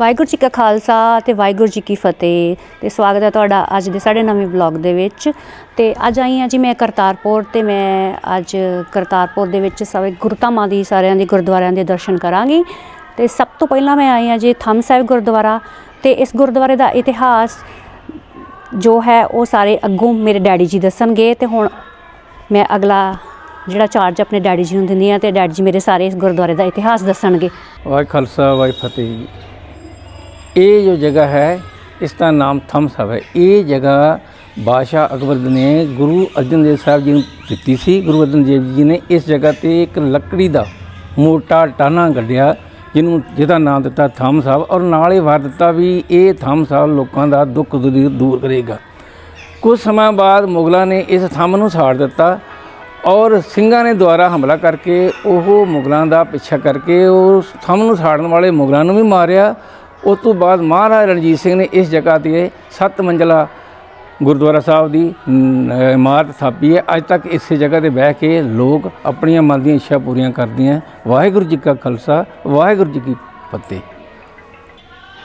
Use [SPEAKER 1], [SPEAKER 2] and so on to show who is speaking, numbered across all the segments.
[SPEAKER 1] ਵਾਹਿਗੁਰੂ ਜੀ ਕਾ ਖਾਲਸਾ ਤੇ ਵਾਹਿਗੁਰੂ ਜੀ ਕੀ ਫਤਿਹ ਤੇ ਸਵਾਗਤ ਹੈ ਤੁਹਾਡਾ ਅੱਜ ਦੇ ਸਾਡੇ ਨਵੇਂ ਵਲੌਗ ਦੇ ਵਿੱਚ। ਤੇ ਅੱਜ ਆਈ ਹਾਂ ਜੀ ਮੈਂ ਕਰਤਾਰਪੁਰ ਤੇ ਮੈਂ ਅੱਜ ਕਰਤਾਰਪੁਰ ਦੇ ਵਿੱਚ ਸਾਰੇ ਗੁਰਧਾਮਾਂ ਦੀ ਸਾਰਿਆਂ ਦੇ ਗੁਰਦੁਆਰਿਆਂ ਦੇ ਦਰਸ਼ਨ ਕਰਾਂਗੀ। ਤੇ ਸਭ ਤੋਂ ਪਹਿਲਾਂ ਮੈਂ ਆਈ ਹਾਂ ਜੀ ਥੰਮ ਸਾਹਿਬ ਗੁਰਦੁਆਰਾ ਤੇ ਇਸ ਗੁਰਦੁਆਰੇ ਦਾ ਇਤਿਹਾਸ ਜੋ ਹੈ ਉਹ ਸਾਰੇ ਅੱਗੋਂ ਮੇਰੇ ਡੈਡੀ ਜੀ ਦੱਸਣਗੇ ਤੇ ਹੁਣ ਮੈਂ ਅਗਲਾ ਜਿਹੜਾ ਚਾਰਜ ਆਪਣੇ ਡੈਡੀ ਜੀ ਨੂੰ ਦਿੰਦੀ ਆ ਤੇ ਡੈਡੀ ਜੀ ਮੇਰੇ ਸਾਰੇ ਇਸ ਗੁਰਦੁਆਰੇ ਦਾ ਇਤਿਹਾਸ ਦੱਸਣਗੇ।
[SPEAKER 2] ਵਾਹਿ ਖਾਲਸਾ, ਵਾਹਿ ਫਤਿਹ। ਜੀ। ਇਹ ਜੋ ਜਗ੍ਹਾ ਹੈ, ਇਸ ਦਾ ਨਾਮ ਥੰਮ ਸਾਹਿਬ ਹੈ ਇਹ ਜਗ੍ਹਾ ਬਾਦਸ਼ਾਹ ਅਕਬਰ ਨੇ ਗੁਰੂ ਅਰਜਨ ਦੇਵ ਸਾਹਿਬ ਜੀ ਨੂੰ ਦਿੱਤੀ ਸੀ ਗੁਰੂ ਅਰਜਨ ਦੇਵ ਜੀ ਨੇ ਇਸ ਜਗ੍ਹਾ ਤੇ ਇੱਕ ਲੱਕੜੀ ਦਾ ਮੋਟਾ ਟਾਨਾ ਗੱਡਿਆ ਜਿਹਨੂੰ, ਜਿਹਦਾ ਨਾਮ ਦਿੱਤਾ ਥੰਮ ਸਾਹਿਬ ਔਰ ਨਾਲ ਹੀ ਵਾਰ ਦਿੱਤਾ ਵੀ ਇਹ ਥੰਮ ਸਾਹਿਬ ਲੋਕਾਂ ਦਾ ਦੁੱਖ ਦੂਰ ਦੂਰ ਕਰੇਗਾ ਕੁਝ ਸਮਾਂ ਬਾਅਦ ਮੁਗਲਾਂ ਨੇ ਇਸ ਥੰਮ ਨੂੰ ਸਾੜ ਦਿੱਤਾ ਔਰ ਸਿੰਘਾਂ ਨੇ ਦੁਆਰਾ ਹਮਲਾ ਕਰਕੇ ਉਹ ਮੁਗਲਾਂ ਦਾ ਪਿੱਛਾ ਕਰਕੇ ਉਹ ਥੰਮ ਨੂੰ ਸਾੜਨ ਵਾਲੇ ਮੁਗਲਾਂ ਨੂੰ ਵੀ ਮਾਰਿਆ ਉਸ ਤੋਂ ਬਾਅਦ ਮਹਾਰਾਜਾ ਰਣਜੀਤ ਸਿੰਘ ਨੇ ਇਸ ਜਗ੍ਹਾ ਤੇ ਸੱਤ ਮੰਜ਼ਲਾ ਗੁਰਦੁਆਰਾ ਸਾਹਿਬ ਦੀ ਇਮਾਰਤ ਥਾਪੀ ਹੈ। ਅੱਜ ਤੱਕ ਇਸੇ ਜਗ੍ਹਾ ਤੇ ਬਹਿ ਕੇ ਲੋਕ ਆਪਣੀਆਂ ਮਨ ਦੀਆਂ ਇੱਛਾ ਪੂਰੀਆਂ ਕਰਦੇ ਹੈ ਵਾਹਿਗੁਰੂ ਜੀ ਕਾ ਖਾਲਸਾ, ਵਾਹਿਗੁਰੂ ਜੀ ਕੀ ਫਤਿਹ।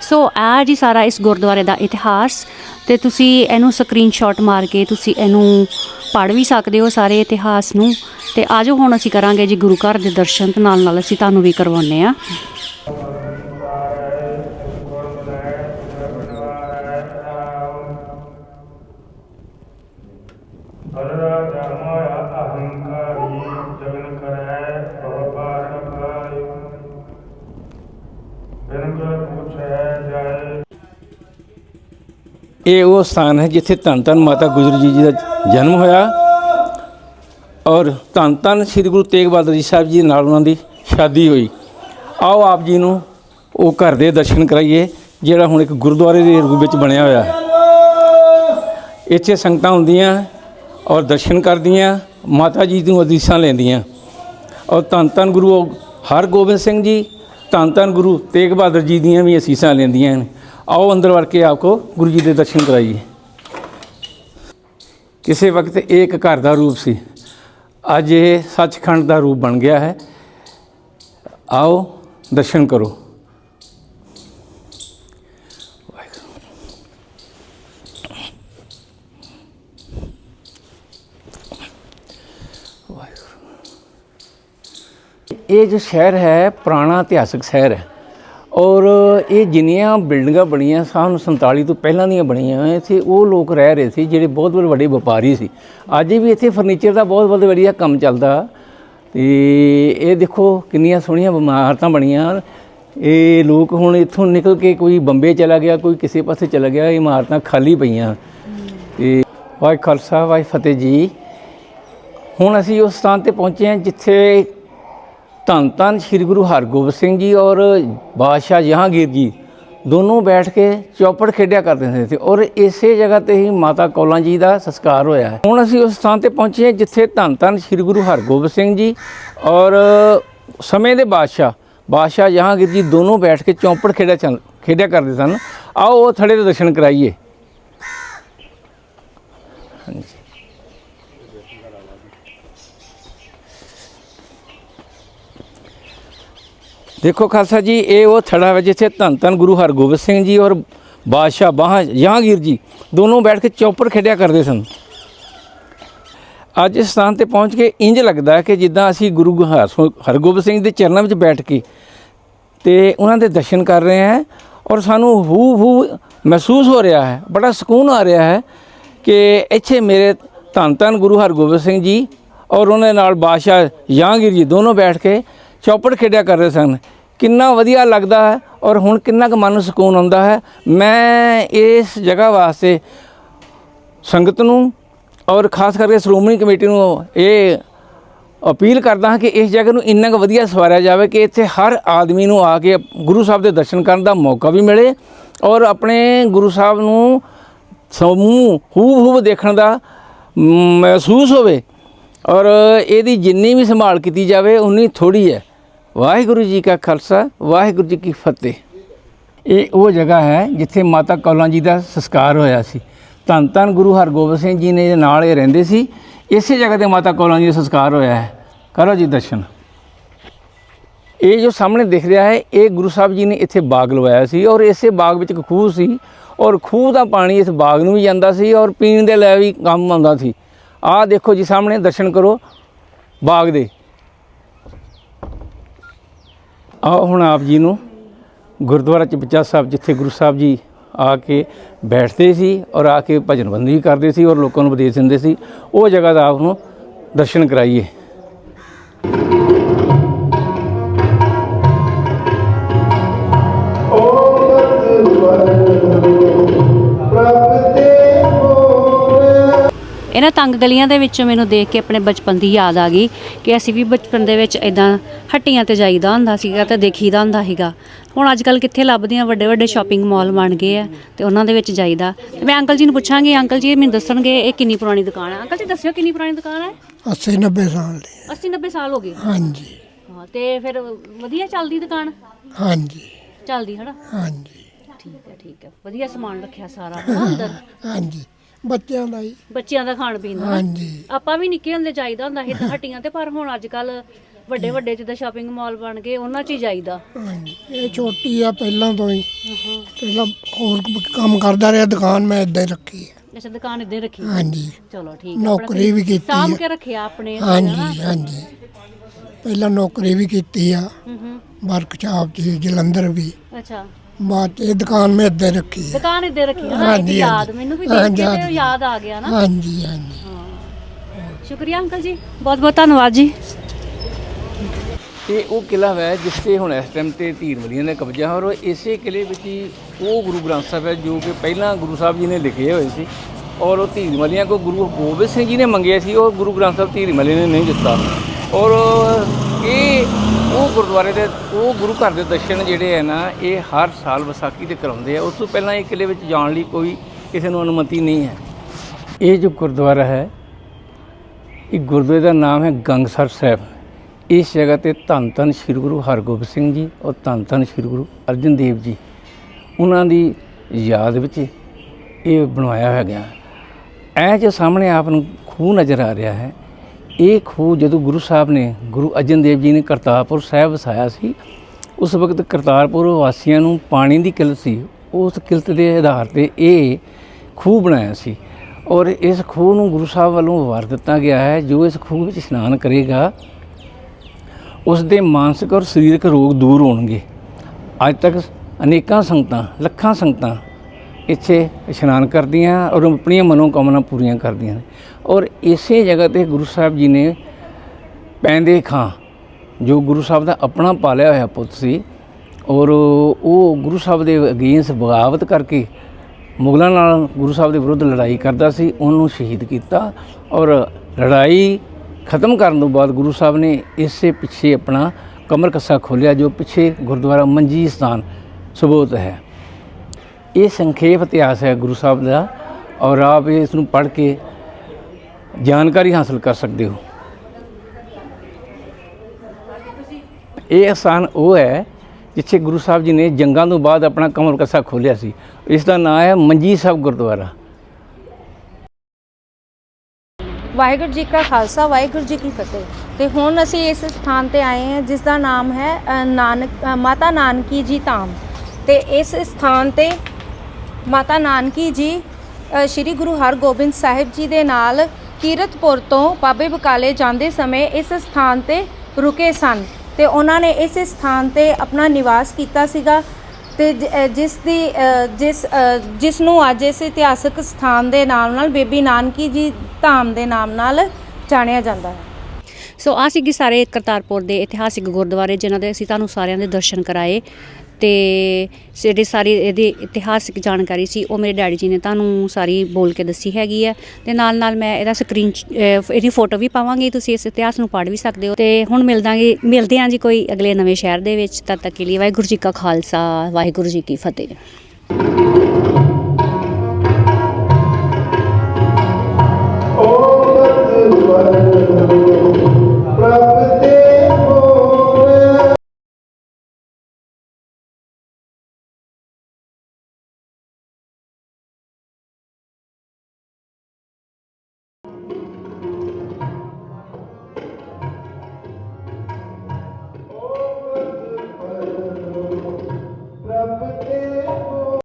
[SPEAKER 1] ਸੋ ਆ ਜੀ ਸਾਰਾ ਇਸ ਗੁਰਦੁਆਰੇ ਦਾ ਇਤਿਹਾਸ ਤੇ ਤੁਸੀਂ ਇਹਨੂੰ ਸਕਰੀਨਸ਼ਾਟ ਮਾਰ ਕੇ ਤੁਸੀਂ ਇਹਨੂੰ ਪੜ੍ਹ ਵੀ ਸਕਦੇ ਹੋ ਸਾਰੇ ਇਤਿਹਾਸ ਨੂੰ। ਤੇ ਆਜੋ ਹੁਣ ਅਸੀਂ ਕਰਾਂਗੇ ਜੀ ਗੁਰੂ ਘਰ ਦੇ ਦਰਸ਼ਨ ਤੇ ਨਾਲ ਨਾਲ ਅਸੀਂ ਤੁਹਾਨੂੰ ਵੀ ਕਰਵਾਉਨੇ ਆ
[SPEAKER 2] ਇਹ ਉਹ ਸਥਾਨ ਹੈ ਜਿੱਥੇ ਧੰਨ ਧੰਨ ਮਾਤਾ ਗੁਜਰ ਜੀ ਜੀ ਦਾ ਜਨਮ ਹੋਇਆ ਔਰ ਧੰਨ ਧੰਨ ਸ੍ਰੀ ਗੁਰੂ ਤੇਗ ਬਹਾਦਰ ਜੀ ਸਾਹਿਬ ਜੀ ਨਾਲ ਉਹਨਾਂ ਦੀ ਸ਼ਾਦੀ ਹੋਈ। ਆਓ ਆਪ ਜੀ ਨੂੰ ਉਹ ਘਰ ਦੇ ਦਰਸ਼ਨ ਕਰਾਈਏ, ਜਿਹੜਾ ਹੁਣ ਇੱਕ ਗੁਰਦੁਆਰੇ ਦੇ ਰੂਪ ਵਿੱਚ ਬਣਿਆ ਹੋਇਆ ਹੈ। ਇੱਥੇ ਸੰਗਤਾਂ ਹੁੰਦੀਆਂ ਔਰ ਦਰਸ਼ਨ ਕਰਦੀਆਂ, ਮਾਤਾ ਜੀ ਨੂੰ ਅਦੀਸਾਂ ਲੈਂਦੀਆਂ। ਔਰ ਧੰਨ ਧੰਨ ਗੁਰੂ ਹਰਗੋਬਿੰਦ ਸਿੰਘ ਜੀ, ਧੰਨ ਧੰਨ ਗੁਰੂ ਤੇਗ ਬਹਾਦਰ ਜੀ ਦੀਆਂ ਵੀ ਅਸੀਸਾਂ ਲੈਂਦੀਆਂ ਨੇ ਆਓ ਅੰਦਰ ਵੜ ਕੇ ਆਪਕੋ ਗੁਰੂ ਜੀ ਦੇ ਦਰਸ਼ਨ ਕਰਾਈਏ। ਕਿਸੇ ਵਕਤ ਇਹ ਇੱਕ ਘਰ ਦਾ ਰੂਪ ਸੀ। ਅੱਜ ਇਹ ਸੱਚਖੰਡ ਦਾ ਰੂਪ ਬਣ ਗਿਆ ਹੈ। ਆਓ ਦਰਸ਼ਨ ਕਰੋ। ਇਹ ਜੋ ਸ਼ਹਿਰ ਹੈ, ਪੁਰਾਣਾ ਇਤਿਹਾਸਕ ਸ਼ਹਿਰ ਹੈ। ਔਰ ਇਹ ਜਿੰਨੀਆਂ ਬਿਲਡਿੰਗਾਂ ਬਣੀਆਂ ਸਾਲ 47 ਤੋਂ ਪਹਿਲਾਂ ਦੀਆਂ ਬਣੀਆਂ ਹੋਈਆਂ ਇੱਥੇ ਉਹ ਲੋਕ ਰਹਿ ਰਹੇ ਸੀ, ਜਿਹੜੇ ਬਹੁਤ ਵੱਡੇ ਵੱਡੇ ਵਪਾਰੀ ਸੀ। ਅੱਜ ਵੀ ਇੱਥੇ ਫਰਨੀਚਰ ਦਾ ਬਹੁਤ ਵੱਧ ਵਧੀਆ ਕੰਮ ਚੱਲਦਾ। ਤੇ ਇਹ ਦੇਖੋ ਕਿੰਨੀਆਂ ਸੋਹਣੀਆਂ ਇਮਾਰਤਾਂ ਬਣੀਆਂ। ਇਹ ਲੋਕ ਹੁਣ ਇੱਥੋਂ ਨਿਕਲ ਕੇ ਕੋਈ ਬੰਬੇ ਚਲਾ ਗਿਆ, ਕੋਈ ਕਿਸੇ ਪਾਸੇ ਚਲਾ ਗਿਆ, ਇਹ ਇਮਾਰਤਾਂ ਖਾਲੀ ਪਈਆਂ। ਤੇ ਵਾਹਿ ਖਾਲਸਾ ਵਾਹਿ ਫਤਿਹ ਜੀ। ਹੁਣ ਅਸੀਂ ਉਸ ਸਥਾਨ ਤੇ ਪਹੁੰਚੇ ਹਾਂ ਜਿੱਥੇ ਧੰਨ ਧੰਨ ਸ੍ਰੀ ਗੁਰੂ ਹਰਗੋਬਿੰਦ ਸਿੰਘ ਜੀ ਔਰ ਬਾਦਸ਼ਾਹ ਜਹਾਂਗੀਰ ਜੀ, ਦੋਨੋਂ ਬੈਠ ਕੇ ਚੌਪੜ ਖੇਡਿਆ ਕਰਦੇ ਹੁੰਦੇ ਸੀ ਔਰ ਇਸੇ ਜਗ੍ਹਾ ਤੇ ਹੀ ਮਾਤਾ ਕੌਲਾਂ ਜੀ ਦਾ ਸੰਸਕਾਰ ਹੋਇਆ ਹੈ। ਹੁਣ ਅਸੀਂ ਉਸ ਸਥਾਨ ਤੇ ਪਹੁੰਚੇ ਹਾਂ ਜਿੱਥੇ ਧੰਨ ਧੰਨ ਸ੍ਰੀ ਗੁਰੂ ਹਰਗੋਬਿੰਦ ਸਿੰਘ ਜੀ ਔਰ ਸਮੇਂ ਦੇ ਬਾਦਸ਼ਾਹ ਬਾਦਸ਼ਾਹ ਜਹਾਂਗੀਰ ਜੀ ਦੋਨੋਂ ਬੈਠ ਕੇ ਚੌਪੜ ਖੇਡਿਆ ਚੱਲ, ਖੇਡਿਆ ਕਰਦੇ ਸਨ। ਆਓ ਉਹ ਥੜੇ ਦੇ ਦਰਸ਼ਨ ਕਰਾਈਏ। ਦੇਖੋ ਖਾਲਸਾ ਜੀ, ਇਹ ਉਹ ਥੜਾ ਹੈ ਜਿੱਥੇ ਧੰਨ ਧੰਨ ਗੁਰੂ ਹਰਗੋਬਿੰਦ ਸਿੰਘ ਜੀ ਔਰ ਬਾਦਸ਼ਾਹ ਬਾਹ ਜਹਾਂਗੀਰ ਜੀ ਦੋਨੋਂ ਬੈਠ ਕੇ ਚੌਪੜ ਖੇਡਿਆ ਕਰਦੇ ਸਨ। ਅੱਜ ਇਸ ਸਥਾਨ ਤੇ ਪਹੁੰਚ ਕੇ ਇੰਜ ਲੱਗਦਾ ਕਿ ਜਿੱਦਾਂ ਅਸੀਂ ਗੁਰੂ ਹਰ- ਹਰਗੋਬਿੰਦ ਸਿੰਘ ਦੇ ਚਰਨਾਂ ਵਿੱਚ ਬੈਠ ਕੇ ਤੇ ਉਹਨਾਂ ਦੇ ਦਰਸ਼ਨ ਕਰ ਰਹੇ ਹਾਂ ਔਰ ਸਾਨੂੰ ਹੂ ਹੂ ਮਹਿਸੂਸ ਹੋ ਰਿਹਾ ਹੈ, ਬੜਾ ਸਕੂਨ ਆ ਰਿਹਾ ਹੈ ਕਿ ਇੱਥੇ ਮੇਰੇ ਧੰਨ ਧੰਨ ਗੁਰੂ ਹਰਗੋਬਿੰਦ ਸਿੰਘ ਜੀ ਔਰ ਉਹਨਾਂ ਦੇ ਨਾਲ ਬਾਦਸ਼ਾਹ ਜਹਾਂਗੀਰ ਜੀ ਦੋਨੋਂ ਬੈਠ ਕੇ ਚੌਪੜ ਖੇਡਿਆ ਕਰ ਰਹੇ ਸਨ। ਕਿੰਨਾ ਵਧੀਆ ਲੱਗਦਾ ਹੈ ਔਰ ਹੁਣ ਕਿੰਨਾ ਕੁ ਮਨ ਨੂੰ ਸਕੂਨ ਆਉਂਦਾ ਹੈ। ਮੈਂ ਇਸ ਜਗ੍ਹਾ ਵਾਸਤੇ ਸੰਗਤ ਨੂੰ ਔਰ ਖਾਸ ਕਰਕੇ ਸ਼੍ਰੋਮਣੀ ਕਮੇਟੀ ਨੂੰ ਇਹ ਅਪੀਲ ਕਰਦਾ ਹਾਂ ਕਿ ਇਸ ਜਗ੍ਹਾ ਨੂੰ ਇੰਨਾ ਕੁ ਵਧੀਆ ਸਵਾਰਿਆ ਜਾਵੇ ਕਿ ਇੱਥੇ ਹਰ ਆਦਮੀ ਨੂੰ ਆ ਕੇ ਗੁਰੂ ਸਾਹਿਬ ਦੇ ਦਰਸ਼ਨ ਕਰਨ ਦਾ ਮੌਕਾ ਵੀ ਮਿਲੇ ਔਰ ਆਪਣੇ ਗੁਰੂ ਸਾਹਿਬ ਨੂੰ ਸਮੂਹ ਹੂਬ ਹੂਬ ਦੇਖਣ ਦਾ ਮਹਿਸੂਸ ਹੋਵੇ ਔਰ ਇਹਦੀ ਜਿੰਨੀ ਵੀ ਸੰਭਾਲ ਕੀਤੀ ਜਾਵੇ, ਉਨੀ ਥੋੜੀ ਹੈ। ਵਾਹਿਗੁਰੂ ਜੀ ਕਾ ਖਾਲਸਾ, ਵਾਹਿਗੁਰੂ ਜੀ ਕੀ ਫਤਿਹ। ਇਹ ਉਹ ਜਗ੍ਹਾ ਹੈ ਜਿੱਥੇ ਮਾਤਾ ਕੌਲਾਂ ਜੀ ਦਾ ਸੰਸਕਾਰ ਹੋਇਆ ਸੀ। ਧੰਨ ਧੰਨ ਗੁਰੂ ਹਰਗੋਬਿੰਦ ਸਿੰਘ ਜੀ ਨੇ ਨਾਲ ਇਹ ਰਹਿੰਦੇ ਸੀ। ਇਸੇ ਜਗ੍ਹਾ ਤੇ ਮਾਤਾ ਕੌਲਾਂ ਜੀ ਦਾ ਸੰਸਕਾਰ ਹੋਇਆ ਹੈ। ਕਰੋ ਜੀ ਦਰਸ਼ਨ। ਇਹ ਜੋ ਸਾਹਮਣੇ ਦਿਖ ਰਿਹਾ ਹੈ, ਇਹ ਗੁਰੂ ਸਾਹਿਬ ਜੀ ਨੇ ਇੱਥੇ ਬਾਗ ਲਵਾਇਆ ਸੀ ਔਰ ਇਸੇ ਬਾਗ ਵਿੱਚ ਇੱਕ ਖੂਹ ਸੀ ਔਰ ਖੂਹ ਦਾ ਪਾਣੀ ਇਸ ਬਾਗ ਨੂੰ ਵੀ ਜਾਂਦਾ ਸੀ ਔਰ ਪੀਣ ਦੇ ਲਈ ਵੀ ਕੰਮ ਆਉਂਦਾ ਸੀ। ਆਹ ਦੇਖੋ ਜੀ ਸਾਹਮਣੇ, ਦਰਸ਼ਨ ਕਰੋ ਬਾਗ ਦੇ। ਆਓ ਹੁਣ ਆਪ ਜੀ ਨੂੰ ਗੁਰਦੁਆਰਾ ਚਪਚਾ ਸਾਹਿਬ ਜਿੱਥੇ ਗੁਰੂ ਸਾਹਿਬ ਜੀ ਆ ਕੇ ਬੈਠਦੇ ਸੀ ਔਰ ਆ ਕੇ ਭਜਨ ਬੰਦੀ ਕਰਦੇ ਸੀ ਔਰ ਲੋਕਾਂ ਨੂੰ ਉਪਦੇਸ਼ ਦਿੰਦੇ ਸੀ, ਉਹ ਜਗ੍ਹਾ ਦਾ ਆਪ ਨੂੰ ਦਰਸ਼ਨ ਕਰਾਈਏ।
[SPEAKER 1] ਇਹਨਾਂ ਤੰਗ ਗਲੀਆਂ ਦੇ ਵਿੱਚੋਂ ਮੈਨੂੰ ਦੇਖ ਕੇ ਆਪਣੇ ਬਚਪਨ ਦੀ ਯਾਦ ਆ ਗਈ ਕਿ ਅਸੀਂ ਵੀ ਬਚਪਨ ਦੇ ਵਿੱਚ ਇਦਾਂ ਹੱਟੀਆਂ ਤੇ ਜਾਈਦਾ ਹੁੰਦਾ ਸੀਗਾ ਤੇ ਦੇਖੀਦਾ ਹੁੰਦਾ ਸੀਗਾ। ਹੁਣ ਅੱਜ ਕੱਲ ਕਿੱਥੇ ਲੱਭਦੀਆਂ ਵੱਡੇ ਵੱਡੇ ਸ਼ਾਪਿੰਗ ਮਾਲ ਬਣ ਗਏ ਆ ਤੇ ਉਹਨਾਂ ਦੇ ਵਿੱਚ ਜਾਈਦਾ। ਤੇ ਮੈਂ ਅੰਕਲ ਜੀ ਨੂੰ ਪੁੱਛਾਂਗੀ ਅੰਕਲ ਜੀ ਮੈਨੂੰ ਦੱਸਣਗੇ ਇਹ ਕਿੰਨੀ ਪੁਰਾਣੀ ਦੁਕਾਨ ਹੈ ਅੰਕਲ ਜੀ ਦੱਸਿਓ ਕਿੰਨੀ ਪੁਰਾਣੀ ਦੁਕਾਨ ਹੈ
[SPEAKER 3] 80 90 ਸਾਲ ਦੀ
[SPEAKER 1] 80 90 ਸਾਲ ਹੋ ਗਏ।
[SPEAKER 3] ਹਾਂਜੀ।
[SPEAKER 1] ਹਾਂ ਤੇ ਫਿਰ ਵਧੀਆ ਚੱਲਦੀ ਦੁਕਾਨ?
[SPEAKER 3] ਹਾਂਜੀ।
[SPEAKER 1] ਚੱਲਦੀ ਹਨਾ?
[SPEAKER 3] ਹਾਂਜੀ।
[SPEAKER 1] ਠੀਕ ਹੈ ਠੀਕ ਹੈ ਵਧੀਆ ਸਮਾਨ ਰੱਖਿਆ ਸਾਰਾ ਅੰਦਰ?
[SPEAKER 3] ਹਾਂਜੀ। ਬੱਚਿਆਂ ਦਾ ਹੀ।
[SPEAKER 1] ਬੱਚਿਆਂ ਦਾ ਖਾਣ ਪੀਣ ਦਾ।
[SPEAKER 3] ਹਾਂਜੀ।
[SPEAKER 1] ਆਪਾਂ ਵੀ ਨਿੱਕੇ ਹੁੰਦੇ ਜਾਈਦਾ ਹੁੰਦਾ ਸੀ ਹੱਟੀਆਂ ਤੇ ਪਰ ਹੁਣ ਅੱਜ ਕੱਲ ਵੱਡੇ ਵੱਡੇ ਜਿੱਦਾਂ ਸ਼ਾਪਿੰਗ ਮਾਲ ਬਣ ਗਏ ਉਹਨਾਂ 'ਚ ਹੀ ਜਾਈਦਾ।
[SPEAKER 3] ਹਾਂਜੀ ਇਹ ਛੋਟੀ ਆ ਪਹਿਲਾਂ ਤੋਂ ਹੀ। ਪਹਿਲਾਂ ਹੋਰ ਕੰਮ ਕਰਦਾ ਰਿਹਾ ਦੁਕਾਨ ਮੈਂ ਇਦਾਂ ਹੀ ਰੱਖੀ ਹੈ
[SPEAKER 1] ਅੱਛਾ ਦੁਕਾਨ ਇੱਦਾਂ ਹੀ ਰੱਖੀ
[SPEAKER 3] ਹਾਂਜੀ।
[SPEAKER 1] ਚਲੋ ਠੀਕ ਹੈ
[SPEAKER 3] ਨੌਕਰੀ ਵੀ ਕੀਤੀ
[SPEAKER 1] ਸਾਂਭ ਕੇ ਰੱਖਿਆ ਆਪਣੇ
[SPEAKER 3] ਹਾਂਜੀ ਹਾਂਜੀ। ਪਹਿਲਾਂ ਨੌਕਰੀ ਵੀ ਕੀਤੀ ਆ।
[SPEAKER 1] ਹੂੰ ਹੂੰ।
[SPEAKER 3] ਵਰਕਸ਼ਾਪ 'ਚ ਜਲੰਧਰ ਵੀ।
[SPEAKER 1] ਅੱਛਾ।
[SPEAKER 3] ਬਾਅਦ ਇਹ ਦੁਕਾਨ ਮੈਂ ਹੀ ਰੱਖੀ ਹੈ।
[SPEAKER 1] ਦੁਕਾਨ ਇੱਦਾਂ ਰੱਖੀ ਹੈ। ਨਾ
[SPEAKER 3] ਹਾਂਜੀ,
[SPEAKER 1] ਇਹਦੀ ਯਾਦ
[SPEAKER 3] ਹਾਂਜੀ।
[SPEAKER 1] ਮੈਨੂੰ ਵੀ ਦੇਖ
[SPEAKER 3] ਹਾਂਜੀ,
[SPEAKER 1] ਕੇ ਤੇ
[SPEAKER 3] ਹਾਂਜੀ।
[SPEAKER 1] ਯਾਦ ਆ ਗਿਆ ਨਾ।
[SPEAKER 3] ਹਾਂਜੀ ਹਾਂਜੀ।
[SPEAKER 1] ਹਾਂ। ਸ਼ੁਕਰੀਆ ਅੰਕਲ ਜੀ। ਬਹੁਤ ਬਹੁਤ ਧੰਨਵਾਦ ਜੀ।
[SPEAKER 2] ਇਹ ਉਹ ਕਿਲਾ ਹੈ ਜਿਸ ਤੇ ਹੁਣ ਇਸ ਟਾਈਮ ਤੇ ਧੀਰਮਲੀਆਂ ਦਾ ਕਬਜ਼ਾ ਹੈ ਔਰ ਇਸੇ ਕਿਲੇ ਵਿੱਚ ਹੀ ਉਹ ਗੁਰੂ ਗ੍ਰੰਥ ਸਾਹਿਬ ਹੈ ਜੋ ਕਿ ਪਹਿਲਾਂ ਗੁਰੂ ਸਾਹਿਬ ਜੀ ਨੇ ਲਿਖੇ ਹੋਏ ਸੀ ਔਰ ਉਹ ਧੀਰਮਲੀਆਂ ਕੋ ਗੁਰੂ ਗੋਬਿੰਦ ਸਿੰਘ ਜੀ ਨੇ ਮੰਗਿਆ ਸੀ ਉਹ ਗੁਰੂ ਗ੍ਰੰਥ ਸਾਹਿਬ ਧੀਰਮਲੀ ਨੇ ਨਹੀਂ ਦਿੱਤਾ। ਔਰ ਇਹ ਉਹ ਗੁਰਦੁਆਰੇ ਦੇ, ਉਹ ਗੁਰੂ ਘਰ ਦੇ ਦਰਸ਼ਨ ਜਿਹੜੇ ਹੈ ਨਾ, ਇਹ ਹਰ ਸਾਲ ਵਿਸਾਖੀ ਤੇ ਕਰਾਉਂਦੇ ਆ। ਉਸ ਤੋਂ ਪਹਿਲਾਂ ਇਹ ਕਿਲੇ ਵਿੱਚ ਜਾਣ ਲਈ ਕੋਈ ਕਿਸੇ ਨੂੰ ਅਨੁਮਤੀ ਨਹੀਂ ਹੈ। ਇਹ ਜੋ ਗੁਰਦੁਆਰਾ ਹੈ, ਇਹ ਗੁਰਦੁਆਰੇ ਦਾ ਨਾਮ ਹੈ ਗੰਗਸਰ ਸਾਹਿਬ। ਇਸ ਜਗ੍ਹਾ ਤੇ ਧੰਨ ਧੰਨ ਸ੍ਰੀ ਗੁਰੂ ਹਰਗੋਬਿੰਦ ਸਿੰਘ ਜੀ ਔਰ ਧੰਨ ਧੰਨ ਸ੍ਰੀ ਗੁਰੂ ਅਰਜਨ ਦੇਵ ਜੀ। ਉਹਨਾਂ ਦੀ ਯਾਦ ਵਿੱਚ ਇਹ ਬਣਵਾਇਆ ਹੋਇਆ ਗਿਆ। ਇਹ ਜੋ ਸਾਹਮਣੇ ਆਪ ਨੂੰ ਖੂਹ ਨਜ਼ਰ ਆ ਰਿਹਾ ਹੈ ਇਹ ਖੂਹ ਜਦੋਂ ਗੁਰੂ ਸਾਹਿਬ ਨੇ ਗੁਰੂ ਅਰਜਨ ਦੇਵ ਜੀ ਨੇ ਕਰਤਾਰਪੁਰ ਸਾਹਿਬ ਵਸਾਇਆ ਸੀ ਉਸ ਵਕਤ ਕਰਤਾਰਪੁਰ ਵਾਸੀਆਂ ਨੂੰ ਪਾਣੀ ਦੀ ਕਿਲਤ ਸੀ ਉਸ ਕਿਲਤ ਦੇ ਆਧਾਰ ਤੇ ਇਹ ਖੂਹ ਬਣਾਇਆ ਸੀ ਔਰ ਇਸ ਖੂਹ ਨੂੰ ਗੁਰੂ ਸਾਹਿਬ ਵੱਲੋਂ ਵਾਰ ਦਿੱਤਾ ਗਿਆ ਹੈ ਜੋ ਇਸ ਖੂਹ ਵਿੱਚ ਇਸ਼ਨਾਨ ਕਰੇਗਾ ਉਸ ਦੇ ਮਾਨਸਿਕ ਔਰ ਸਰੀਰਕ ਰੋਗ ਦੂਰ ਹੋਣਗੇ ਅੱਜ ਤੱਕ ਅਨੇਕਾਂ ਸੰਗਤਾਂ ਲੱਖਾਂ ਸੰਗਤਾਂ ਇੱਥੇ ਇਸ਼ਨਾਨ ਕਰਦੀਆਂ ਔਰ ਆਪਣੀਆਂ ਮਨੋਕਾਮਨਾ ਪੂਰੀਆਂ ਕਰਦੀਆਂ ਨੇ। ਔਰ ਇਸੇ ਜਗ੍ਹਾ ਤੇ ਗੁਰੂ ਸਾਹਿਬ ਜੀ ਨੇ ਪੈਂਦੇ ਖਾਂ, ਜੋ ਗੁਰੂ ਸਾਹਿਬ ਦਾ ਆਪਣਾ ਪਾਲਿਆ ਹੋਇਆ ਪੁੱਤ ਸੀ, ਔਰ ਉਹ ਗੁਰੂ ਸਾਹਿਬ ਦੇ ਅਗੇਂਸ ਬਗਾਵਤ ਕਰਕੇ ਮੁਗਲਾਂ ਨਾਲ ਗੁਰੂ ਸਾਹਿਬ ਦੇ ਵਿਰੁੱਧ ਲੜਾਈ ਕਰਦਾ ਸੀ, ਉਹਨੂੰ ਸ਼ਹੀਦ ਕੀਤਾ ਔਰ ਲੜਾਈ ਖਤਮ ਕਰਨ ਤੋਂ ਬਾਅਦ ਗੁਰੂ ਸਾਹਿਬ ਨੇ ਇਸੇ ਪਿੱਛੇ ਆਪਣਾ ਕਮਰ ਕੱਸਾ ਖੋਲਿਆ ਜੋ ਪਿੱਛੇ ਗੁਰਦੁਆਰਾ ਮੰਜੀ ਸਥਾਨ ਸਬੂਤ ਹੈ। ਇਹ ਸੰਖੇਪ ਇਤਿਹਾਸ ਹੈ ਗੁਰੂ ਸਾਹਿਬ ਦਾ ਔਰ ਆਪ ਇਸ ਨੂੰ ਪੜ੍ਹ ਕੇ ਜਾਣਕਾਰੀ ਹਾਸਲ ਕਰ ਸਕਦੇ ਹੋ। ਇਹ ਸਥਾਨ ਉਹ ਹੈ ਜਿੱਥੇ ਗੁਰੂ ਸਾਹਿਬ ਜੀ ਨੇ ਜੰਗਾਂ ਤੋਂ ਬਾਅਦ ਆਪਣਾ ਕਮਰ ਕੱਸਾ ਖੋਲਿਆ ਸੀ। ਇਸ ਦਾ ਨਾਮ ਹੈ ਮੰਜੀ ਸਾਹਿਬ ਗੁਰਦੁਆਰਾ।
[SPEAKER 4] ਵਾਹਿਗੁਰੂ ਜੀ ਕਾ ਖਾਲਸਾ, ਵਾਹਿਗੁਰੂ ਜੀ ਕੀ ਫਤਿਹ। ਤੇ ਹੁਣ ਅਸੀਂ ਇਸ ਸਥਾਨ ਤੇ ਆਏ ਹਾਂ ਜਿਸ ਦਾ ਨਾਮ ਹੈ ਨਾਨਕ ਮਾਤਾ ਨਾਨਕੀ ਜੀ ਧਾਮ। ਤੇ ਇਸ ਸਥਾਨ ਤੇ ਮਾਤਾ ਨਾਨਕੀ ਜੀ ਸ਼੍ਰੀ ਗੁਰੂ ਹਰਗੋਬਿੰਦ ਸਾਹਿਬ ਜੀ ਦੇ ਨਾਲ ਕੀਰਤਪੁਰ ਤੋਂ ਬਾਬੇ ਬਕਾਲੇ ਜਾਂਦੇ ਸਮੇਂ ਇਸ ਸਥਾਨ ਤੇ ਰੁਕੇ ਸਨ ਤੇ ਉਹਨਾਂ ਨੇ ਇਸ ਸਥਾਨ ਤੇ ਆਪਣਾ ਨਿਵਾਸ ਕੀਤਾ ਸੀਗਾ ਤੇ ਜ- ਜਿਸ ਦੀ ਜਿਸ ਜਿਸ ਨੂੰ ਅੱਜ ਇਸ ਇਤਿਹਾਸਕ ਸਥਾਨ ਦੇ ਨਾਮ ਨਾਲ ਬੇਬੀ ਨਾਨਕੀ ਜੀ ਧਾਮ ਦੇ ਨਾਮ ਨਾਲ ਜਾਣਿਆ ਜਾਂਦਾ ਹੈ।
[SPEAKER 1] ਸੋ ਆ ਸੀਗੇ ਸਾਰੇ ਕਰਤਾਰਪੁਰ ਦੇ ਇਤਿਹਾਸਿਕ ਗੁਰਦੁਆਰੇ ਜਿਨ੍ਹਾਂ ਦੇ ਅਸੀਂ ਤੁਹਾਨੂੰ ਸਾਰਿਆਂ ਦੇ ਦਰਸ਼ਨ ਕਰਾਏ। ਤੇ ਜਿਹੜੀ ਸਾਰੀ ਇਹਦੀ ਇਤਿਹਾਸਿਕ ਜਾਣਕਾਰੀ ਸੀ, ਉਹ ਮੇਰੇ ਡੈਡੀ ਜੀ ਨੇ ਤੁਹਾਨੂੰ ਸਾਰੀ ਬੋਲ ਕੇ ਦੱਸੀ ਹੈਗੀ ਹੈ ਤੇ ਨਾਲ ਨਾਲ ਮੈਂ ਇਹਦਾ ਸਕਰੀਨ ਇਹਦੀ ਫੋਟੋ ਵੀ ਪਾਵਾਂਗੀ, ਤੁਸੀਂ ਇਸ ਇਤਿਹਾਸ ਨੂੰ ਪੜ੍ਹ ਵੀ ਸਕਦੇ ਹੋ। ਤੇ ਹੁਣ ਮਿਲਦਾਂਗੇ, ਮਿਲਦੇ ਹਾਂ ਜੀ ਕੋਈ ਅਗਲੇ ਨਵੇਂ ਸ਼ਹਿਰ ਦੇ ਵਿੱਚ। ਤਦ ਤੱਕ ਲਈ ਵਾਹਿਗੁਰੂ ਜੀ ਕਾ ਖਾਲਸਾ, ਵਾਹਿਗੁਰੂ ਜੀ ਕੀ ਫਤਿਹ।
[SPEAKER 5] ਓਮ ਤਤਿ